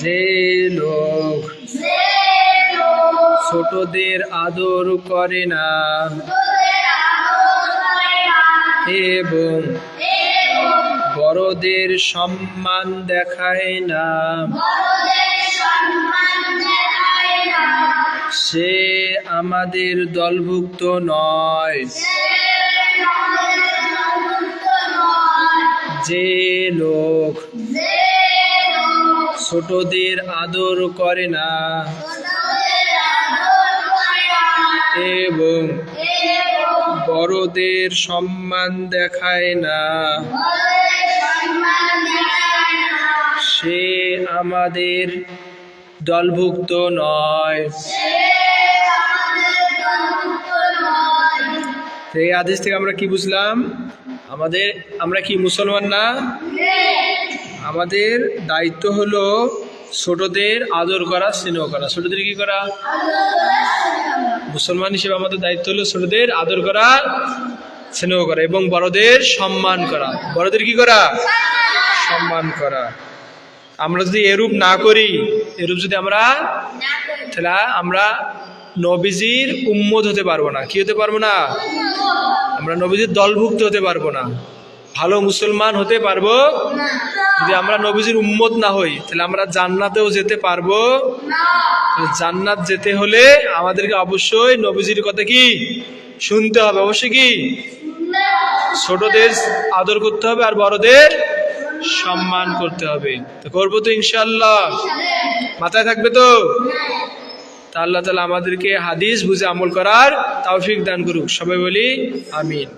যে লোক ছোটদের আদর করে না এবং বড়দের সম্মান দেখায় না, সে আমাদের দলভুক্ত নয়। যে লোক ছোটদের আদর করে না। এবং বড়দের সম্মান দেখায় না। সে আমাদের দলভুক্ত নয়। এই আদেশ থেকে আমরা কি বুঝলাম? আমাদের আমরা কি মুসলমান না? আমাদের দায়িত্ব হলো ছোটদের আদর করা, স্নেহ করা। ছোটদের কি করা? মুসলমান হিসেবে আমাদের দায়িত্ব হলো ছোটদের আদর করা, স্নেহ করা এবং বড়দের সম্মান করা। বড়দের কি করা? সম্মান করা। আমরা যদি এরূপ না করি, এরূপ যদি আমরা তাহলে আমরা নবীজির উম্মত হতে পারব না। কি হতে পারব না? আমরা নবীজির দলভুক্ত হতে পারব না। ভালো মুসলমান হতে পারব? যদি আমরা নবীজির উম্মত না হই, তাহলে আমরা জান্নাতেও যেতে পারব? জান্নাত যেতে হলে আমাদেরকে অবশ্যই নবীজির কথা কি? শুনতে হবে, অবশ্যই কি? ছোটদের আদর করতে হবে আর বড়দের সম্মান করতে হবে। তো করব তো ইনশাল্লাহ মাথায় থাকবে তো? তা আল্লাহ তালা আমাদেরকে হাদিস বুঝে আমল করার তৌফিক দান করুক। সবাই বলি, আমিন।